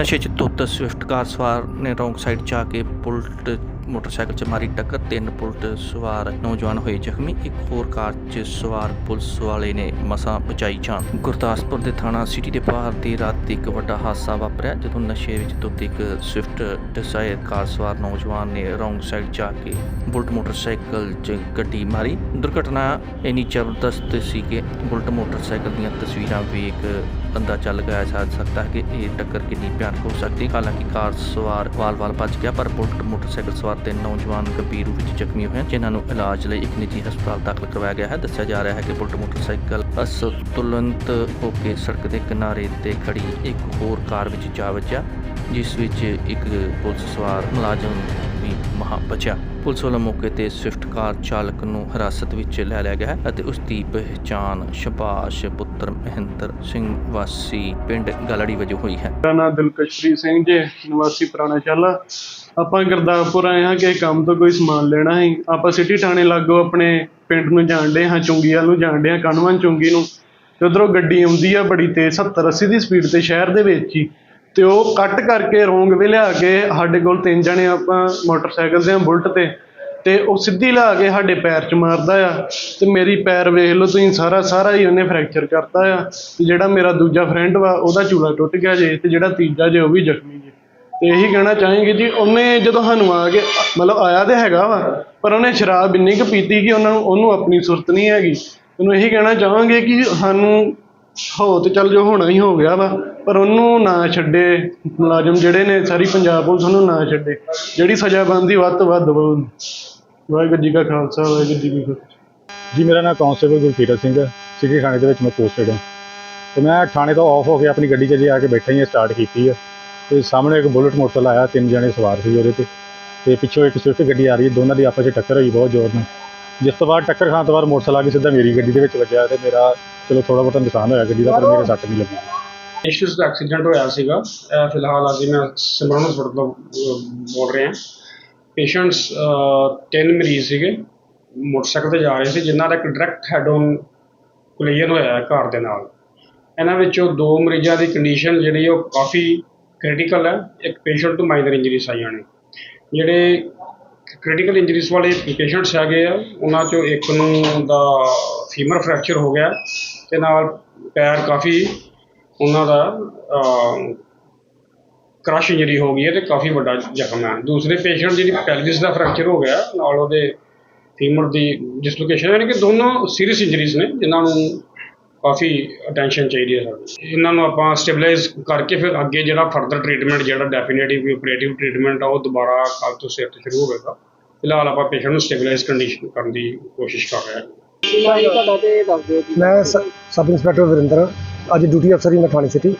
ਨਸ਼ੇ 'ਚ ਧੁੱਤ Swift car ਸਵਾਰ ਨੇ ਰੋਂਗ ਸਾਈਡ ਜਾ ਕੇ ਪੁਲਟ ਮੋਟਰਸਾਈਕਲ 'ਚ ਮਾਰੀ ਟੱਕਰ, ਤਿੰਨ ਬੁਲਟ ਸਵਾਰ ਨੌਜਵਾਨ ਹੋਏ ਜ਼ਖਮੀ, ਇੱਕ ਹੋਰ ਕਾਰ 'ਚ ਸਵਾਰ ਪੁਲਿਸ ਵਾਲੇ ਨੇ ਮਸਾਂ ਬਚਾਈ ਜਾਨ। ਗੁਰਦਾਸਪੁਰ ਦੇ ਥਾਣਾ ਸਿਟੀ ਦੇ ਬਾਹਰ ਦੀ ਰਾਤ ਇੱਕ ਵੱਡਾ ਹਾਦਸਾ ਵਾਪਰਿਆ, ਜਦੋਂ ਨਸ਼ੇ ਵਿੱਚ ਧੁੱਤ ਇੱਕ ਸਵਿਫਟ ਡਿਜ਼ਾਇਰ ਕਾਰ ਸਵਾਰ ਨੌਜਵਾਨ ਨੇ ਰੋਂਗ ਸਾਈਡ ਜਾ ਕੇ ਬੁਲਟ ਮੋਟਰਸਾਈਕਲ 'ਚ ਗੱਡੀ ਮਾਰੀ। ਦੁਰਘਟਨਾ ਇੰਨੀ ਜ਼ਬਰਦਸਤ ਸੀ ਕਿ ਬੁਲਟ ਮੋਟਰਸਾਈਕਲ ਦੀਆਂ ਤਸਵੀਰਾਂ ਵੇਖ ਅੰਦਾਜ਼ਾ ਲਗਾਇਆ ਜਾ ਸਕਦਾ ਹੈ ਕਿ ਇਹ ਟੱਕਰ ਕਿੰਨੀ ਭਿਆਨਕ ਹੋ ਸਕਦੀ ਹਾਲਾਂਕਿ ਕਾਰ ਸਵਾਰ ਵਾਲ-ਵਾਲ ਬਚ ਗਿਆ, ਪਰ ਬੁਲਟ ਮੋਟਰਸਾਈਕਲ ਸਵਾਰ ਤਿੰਨ ਨੌਜਵਾਨ ਗੰਭੀਰ ਰੂਪ ਵਿੱਚ ਜ਼ਖਮੀ ਹੋਏ ਹਨ, ਜਿਨ੍ਹਾਂ ਨੂੰ ਇਲਾਜ ਲਈ ਇੱਕ ਨਿੱਜੀ ਹਸਪਤਾਲ ਦਾਖਲ ਕਰਵਾਇਆ ਗਿਆ ਹੈ। ਦੱਸਿਆ ਜਾ ਰਿਹਾ ਹੈ ਕਿ ਬੁਲਟ ਮੋਟਰਸਾਈਕਲ ਅਸਤੁਲੰਤ ਹੋ ਕੇ ਸੜਕ ਦੇ ਕਿਨਾਰੇ ਤੇ ਖੜੀ ਇੱਕ ਹੋਰ ਕਾਰ ਵਿੱਚ ਜਾ ਵੱਜਿਆ ਜਿਸ ਵਿੱਚ ਇੱਕ ਪੁਲਿਸ ਸਵਾਰ ਮੁਲਾਜ਼ਮ ਵੀ ਬਚਿਆ। ਪੁਲਿਸ ਵੱਲੋਂ ਮੌਕੇ ਤੇ ਸਵਿਫਟ ਕਾਰ ਚਾਲਕ ਨੂੰ ਹਿਰਾਸਤ ਵਿੱਚ ਲੈ ਲਿਆ ਗਿਆ ਹੈ ਅਤੇ ਉਸ ਦੀ ਪਹਿਚਾਣ ਸ਼ਬਾਸ਼ ਪੁੱਤਰ ਮਹਿੰਦਰ ਸਿੰਘ ਵਾਸੀ ਪਿੰਡ ਗਲੜੀ ਵਜੋਂ ਹੋਈ ਹੈ। ਮੇਰਾ ਨਾਮ ਦਿਲਕਸ਼ਪ੍ਰੀਤ ਸਿੰਘ ਜੇ, ਨਿਵਾਸੀ ਪੁਰਾਣਾ ਸ਼ਾਲਾ। ਆਪਾਂ ਗੁਰਦਾਸਪੁਰ ਆਏ ਹਾਂ ਕਿ ਕੰਮ ਤੋਂ ਕੋਈ ਸਮਾਨ ਲੈਣਾ ਹੈ ਆਪਾਂ ਸਿਟੀ ਥਾਣੇ ਲਾਗੋ ਆਪਣੇ ਪਿੰਡ ਨੂੰ ਜਾਣਦੇ ਹਾਂ ਚੁੰਗੀਆਂ ਨੂੰ ਜਾਣਦੇ ਹਾਂ ਕਨਵਨ ਚੁੰਗੀ ਨੂੰ। ਤੇ ਉਧਰੋਂ ਗੱਡੀ ਆਉਂਦੀ ਆ ਬੜੀ ਤੇਜ਼ 70 80 ਦੀ ਸਪੀਡ ਤੇ ਸ਼ਹਿਰ ਦੇ ਵਿੱਚ ਹੀ। ਤੇ ਉਹ ਕੱਟ ਕਰਕੇ ਰੋਂਗ ਵੇ ਲਿਆ ਕੇ ਸਾਡੇ ਕੋਲ ਤਿੰਨ ਜਣੇ ਆਪਾਂ ਮੋਟਰਸਾਈਕਲ ਤੇ ਆ ਬੁਲਟ ਤੇ ਤੇ ਉਹ ਸਿੱਧੀ ਲਾ ਕੇ ਸਾਡੇ ਪੈਰ 'ਚ ਮਾਰਦਾ ਆ, ਤੇ ਮੇਰੀ ਪੈਰ ਵੇਖ ਲਓ ਤੁਸੀਂ ਸਾਰਾ ਸਾਰਾ ਹੀ ਉਹਨੇ ਫ੍ਰੈਕਚਰ ਕਰਤਾ ਆ, ਤੇ ਜਿਹੜਾ ਮੇਰਾ ਦੂਜਾ ਫਰੈਂਡ ਵਾ ਉਹਦਾ ਚੂਲਾ ਟੁੱਟ ਗਿਆ ਜੇ, ਤੇ ਜਿਹੜਾ ਤੀਜਾ ਜੇ ਉਹ ਵੀ ਜ਼ਖਮੀ ਜੇ। ਤੇ ਇਹੀ ਕਹਿਣਾ ਚਾਹਾਂਗੇ ਜੀ, ਉਹਨੇ ਜਦੋਂ ਸਾਨੂੰ ਆ ਕੇ, ਮਤਲਬ ਆਇਆ ਤੇ ਹੈਗਾ ਵਾ, ਪਰ ਉਹਨੇ ਸ਼ਰਾਬ ਇੰਨੀ ਕੁ ਪੀਤੀ ਕਿ ਉਹਨਾਂ ਨੂੰ, ਉਹਨੂੰ ਆਪਣੀ ਸੁਰਤ ਨਹੀਂ ਹੈਗੀ। ਉਹਨੂੰ ਇਹੀ ਕਹਿਣਾ ਚਾਹਾਂਗੇ ਕਿ ਸਾਨੂੰ ਹੋ ਤੇ ਚੱਲ ਜੋ ਹੋਣਾ ਹੀ ਹੋ ਗਿਆ ਵਾ, ਪਰ ਉਹਨੂੰ ਨਾ ਛੱਡੇ, ਮੁਲਾਜ਼ਮ ਜਿਹੜੇ ਨੇ ਸਾਰੀ ਪੰਜਾਬ ਪੁਲਿਸ ਉਹਨੂੰ ਨਾ ਛੱਡੇ, ਜਿਹੜੀ ਸਜ਼ਾ ਬਣਦੀ ਵੱਧ ਤੋਂ ਵੱਧ ਦਵੋ ਉਹਨੂੰ। ਵਾਹਿਗੁਰੂ ਜੀ ਕਾ ਖਾਲਸਾ, ਵਾਹਿਗੁਰੂ ਜੀ ਕੀ ਫਤਿਹ। ਜੀ, ਮੇਰਾ ਨਾਮ ਕਾਂਸਟੇਬਲ ਗੁਰਕੀਰਤ ਸਿੰਘ ਹੈ। ਸਿਟੀ ਥਾਣੇ ਦੇ ਵਿੱਚ ਮੈਂ ਪੋਸਟਡ ਹਾਂ। ਤੇ ਮੈਂ ਥਾਣੇ ਤੋਂ ਆਫ ਹੋ ਕੇ ਆਪਣੀ ਗੱਡੀ 'ਚ ਜੇ ਆ ਕੇ ਬੈਠਾ ਹੀ ਸਟਾਰਟ ਕੀਤੀ ਹੈ ਤੇ ਸਾਹਮਣੇ ਇੱਕ ਬੁਲਟ ਮੋਟਰਸਾਈਕਲ ਆਇਆ, ਤਿੰਨ ਜਣੇ ਸਵਾਰ ਸੀ ਉਹਦੇ ਤੇ। ਤੇ ਪਿੱਛੋਂ ਇੱਕ ਸਵਿਫਟ ਗੱਡੀ ਆ ਰਹੀ ਹੈ, ਦੋਨਾਂ ਦੀ ਆਪਸ 'ਚ ਟੱਕਰ ਹੋਈ, ਬਹੁਤ ਜ਼ੋਰ ਨਾਲ। ਜਿਸ ਤੋਂ ਬਾਅਦ ਟੱਕਰ ਖਾਣ ਤੋਂ ਬਾਅਦ ਮੋਟਰਸਾਈਕਲ ਆ ਕੇ ਸਿੱਧਾ ਮੇਰੀ ਗੱਡੀ ਦੇ ਵਿੱਚ ਵੱਜਿਆ ਤੇ ਮੇਰਾ ਚਲੋ ਥੋੜਾ ਬਹੁਤਾ ਨੁਕਸਾਨ ਹੋਇਆ ਗੱਡੀ ਦਾ ਪਰ ਮੇਰੇ ਸੱਟ ਨਹੀਂ ਲੱਗੀ। ਇਸ਼ੂਸ ਦਾ ਐਕਸੀਡੈਂਟ ਹੋਇਆ ਸੀਗਾ। ਅਹ ਫਿਲਹਾਲ ਅਸੀਂ ਮੈਂ ਸਿਮਰਨ ਹਸਪਤਾਲ ਤੋਂ ਅਹ, ਬੋਲ ਰਿਹਾ। ਪੇਸ਼ੈਂਟਸ ਤਿੰਨ ਮਰੀਜ਼ ਸੀਗੇ। ਮੋਟਰਸਾਈਕਲ ਤੇ ਜਾ ਰਹੇ ਸੀ ਜਿਨ੍ਹਾਂ ਦਾ ਇੱਕ ਡਾਇਰੈਕਟ ਹੈਡ ਔਨ ਕੋਲੀਜਨ ਹੋਇਆ ਹੈ ਕਾਰ ਦੇ ਨਾਲ। ਇਹਨਾਂ ਵਿੱਚੋਂ ਦੋ ਮਰੀਜ਼ਾਂ ਦੀ ਕੰਡੀਸ਼ਨ ਜਿਹੜੀ ਉਹ ਕਾਫੀ ਕ੍ਰਿਟੀਕਲ ਹੈ। ਇੱਕ ਪੇਸ਼ੈਂਟ ਤੋਂ ਮਾਈਨਰ ਇੰਜਰੀਸ ਆਈਆਂ ਨੇ। ਜਿਹੜੇ ਕ੍ਰਿਟੀਕਲ ਇੰਜਰੀਜ਼ ਵਾਲੇ ਪੇਸ਼ੈਂਟਸ ਹੈਗੇ ਆ, ਉਹਨਾਂ ਚੋਂ ਇੱਕ ਨੂੰ ਦਾ ਫੀਮਰ ਫ੍ਰੈਕਚਰ ਹੋ ਗਿਆ ਤੇ ਨਾਲ ਪੈਰ ਕਾਫੀ ਉਹਨਾਂ ਦਾ ਕ੍ਰਸ਼ ਇੰਜਰੀ ਹੋ ਗਈ ਹੈ ਤੇ ਕਾਫੀ ਵੱਡਾ ਜ਼ਖਮ ਹੈ। ਦੂਸਰੇ ਪੇਸ਼ੈਂਟ ਜਿਹੜੀ ਪੈਲਵਿਸ ਦਾ ਫ੍ਰੈਕਚਰ ਹੋ ਗਿਆ, ਨਾਲ ਉਹਦੇ ਫੀਮਰ ਦੀ ਡਿਸਲੋਕੇਸ਼ਨ ਯਾਨੀ ਕਿ ਦੋਨੋਂ ਸੀਰੀਅਸ ਇੰਜਰੀਜ਼ ਨੇ, ਜਿਨ੍ਹਾਂ ਨੂੰ ਕਾਫੀ ਅਟੈਂਸ਼ਨ ਚਾਹੀਦੀ ਹੈ ਸਾਡੀ ਇਹਨਾਂ ਨੂੰ ਆਪਾਂ ਸਟੇਬਲਾਈਜ਼ ਕਰਕੇ ਫਿਰ ਅੱਗੇ ਜਿਹੜਾ ਫਰਦਰ ਟ੍ਰੀਟਮੈਂਟ ਜਿਹੜਾ ਡੈਫੀਨੇਟਿਵ ਆਪਰੇਟਿਵ ਟ੍ਰੀਟਮੈਂਟ ਆ ਉਹ ਦੁਬਾਰਾ ਕੱਲ੍ਹ ਤੋਂ ਸਿਰ ਤੋਂ ਸ਼ੁਰੂ ਹੋਵੇਗਾ। ਫਿਲਹਾਲ ਆਪਾਂ ਪੇਸ਼ੈਂਟ ਨੂੰ ਸਟੇਬਲਾਈਜ਼ ਕੰਡੀਸ਼ਨ ਕਰਨ ਦੀ ਕੋਸ਼ਿਸ਼ ਕਰ ਰਹੇ ਹਾਂ। ਮੈਂ ਸਬ ਇੰਸਪੈਕਟਰ ਵਰਿੰਦਰ ਅੱਜ ਡਿਊਟੀ ਅਫਸਰ ਹੀ ਮੈਂ ਥਾਣੇ ਸਿਟੀ।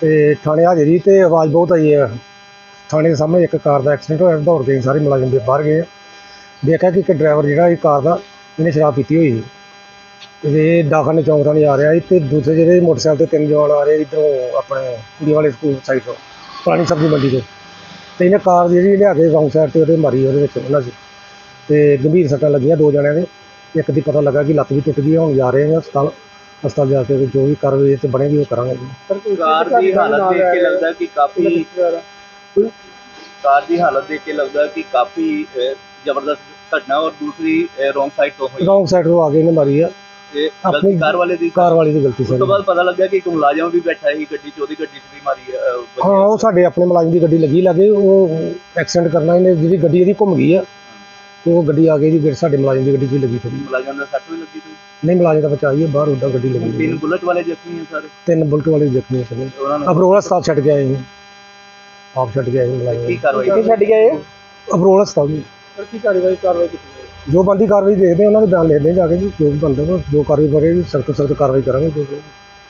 ਤੇ ਥਾਣੇ ਹਾਜ਼ਰੀ ਤੇ ਆਵਾਜ਼ ਬਹੁਤ ਆਈ ਹੈ। ਥਾਣੇ ਦੇ ਸਾਹਮਣੇ ਇੱਕ ਕਾਰ ਦਾ ਐਕਸੀਡੈਂਟ ਹੋਇਆ ਦੌੜ ਕੇ ਸਾਰੇ ਮੁਲਾਜ਼ਮ ਦੇ ਬਾਹਰ ਗਏ ਦੇਖਿਆ ਕਿ ਇੱਕ ਡਰਾਈਵਰ ਜਿਹੜਾ ਇਹ ਕਾਰ ਦਾ ਇਹਨੇ ਸ਼ਰਾਬ ਪੀਤੀ ਹੋਈ ਸੀ ਤੇ ਇਹ ਦਾਖਲ ਚੌਂਕ ਥਾਣੇ ਆ ਰਿਹਾ ਸੀ ਤੇ ਦੂਸਰੇ ਜਿਹੜੇ ਮੋਟਰਸਾਈਕਲ ਤੇ ਤਿੰਨ ਜਵਾਨ ਆ ਰਹੇ ਇੱਧਰੋਂ ਆਪਣੇ ਕੁੜੀ ਵਾਲੇ ਸਕੂਲ ਸਾਈਡ ਤੋਂ ਪੁਰਾਣੀ ਸਬਜ਼ੀ ਮੰਡੀ ਤੋਂ। ਤੇ ਇਹਨੇ ਕਾਰ ਜਿਹੜੀ ਲਿਆ ਕੇ ਰੌਂਗ ਸਾਈਡ ਤੇ ਉਹਦੇ ਮਾਰੀ ਉਹਦੇ ਵਿੱਚ ਉਹਨਾਂ 'ਚ ਤੇ ਗੰਭੀਰ ਸੱਟਾਂ ਲੱਗੀਆਂ ਦੋ ਜਣਿਆਂ ਦੇ। ਇੱਕ ਦੀ ਪਤਾ ਲੱਗਾ ਕਿ ਲੱਤ ਵੀ ਟੁੱਟ ਗਈ ਹੁਣ ਜਾ ਰਹੇ ਹਾਂ ਹਸਪਤਾਲ। ਹਸਪਤਾਲ ਜਾ ਕੇ ਜੋ ਵੀ ਕਾਰਵਾਈ ਤੇ ਬਣੇਗੀ ਉਹ ਕਰਾਂਗੇ। ਜੀ ਕਾਰ ਦੀ ਹਾਲਤ ਦੇਖ ਕੇ ਲੱਗਦਾ ਕਿ ਕਾਫੀ ਕਾਰ ਦੀ ਹਾਲਤ ਦੇਖ ਕੇ ਲੱਗਦਾ ਕਿ ਕਾਫੀ ਜ਼ਬਰਦਸਤ ਘਟਨਾ ਔਰ ਦੂਸਰੀ ਰੋਂਗ ਸਾਈਡ ਤੋਂ ਹੋਈ। ਰੌਂਗ ਸਾਈਡ ਤੋਂ ਆ ਕੇ ਇਹਨੇ ਮਾਰੀ ਆ। ਤੇ ਗਲਤੀ ਕਾਰ ਵਾਲੇ ਦੀ ਕਾਰ ਵਾਲੀ ਦੀ ਗਲਤੀ ਉਸ ਤੋਂ ਬਾਅਦ ਪਤਾ ਲੱਗਾ ਕਿ ਇੱਕ ਮੁਲਾਜ਼ਮ ਵੀ ਬੈਠਾ ਸੀ ਗੱਡੀ 'ਚ ਉਹਦੀ ਗੱਡੀ 'ਚ ਵੀ ਮਾਰੀ ਅਹ, ਵੱਜੀ। ਹਾਂ ਉਹ ਸਾਡੇ ਆਪਣੇ ਮੁਲਾਜ਼ਮ ਦੀ ਗੱਡੀ ਲੱਗੀ ਲੱਗੇ ਉਹ ਐਕਸੀਡੈਂਟ ਕਰਨਾ ਇਹਨੇ ਜਿਹੜੀ ਗੱਡੀ ਇਹਦੀ ਘੁੰਮ ਗਈ ਆ। ਤੇ ਉਹ ਗੱਡੀ ਆ ਗਈ ਜੀ ਫਿਰ ਸਾਡੇ ਮੁਲਾਜ਼ਮ ਦੀ ਗੱਡੀ 'ਚ ਹੀ ਲੱਗੀ ਥੋੜੀ ਮੁਲਾਜ਼ਮ ਦਾ ਸੱਟ ਵੀ ਲੱਗੀ ਸੀ ਨਹੀਂ ਮੁਲਾਜ਼ਮ ਦਾ ਬਚਾਈ ਹੈ ਬਾਹਰ ਉੱਦਾਂ ਗੱਡੀ ਲੱਗੀ ਤਿੰਨ ਹੋਈ। ਬੁਲਟ ਵਾਲੇ ਜ਼ਖਮੀ ਹੈ ਸਾਰੇ? ਤਿੰਨ ਬੁਲਟ ਵਾਲੇ ਜ਼ਖਮੀ ਸਨ ਉਹਨਾਂ ਨੂੰ ਅਬਰੋਲ ਹਸਪਤਾਲ ਛੱਡ ਕੇ ਆਏ ਜੀ ਆਪ ਛੱਡ ਕੇ ਆਏ ਜੀ ਮੁਲਾਜ਼ਮ। ਕੀ ਕਾਰਵਾਈ ਛੱਡ ਕੇ ਆਏ? ਅਬਰੋਲ ਹਸਪਤਾਲ ਜੀ। ਕੀ ਕਾਰਵਾਈ ਕਾਰਵਾਈ ਕੀਤੀ ਜੋ ਬੰਦੀ ਕਾਰਵਾਈ ਦੇਖਦੇ ਆ, ਉਹਨਾਂ ਦੇ ਬਿਆਨ ਲਿਖਦੇ ਆ ਜਾ ਕੇ ਜੀ ਜੋ ਵੀ ਬਣਦਾ ਵਾ, ਜੋ ਕਾਰਵਾਈ ਕਰੇਗੀ ਸਖਤ ਸਖਤ ਕਾਰਵਾਈ ਕਰਾਂਗੇ ਜੋ ਵੀ।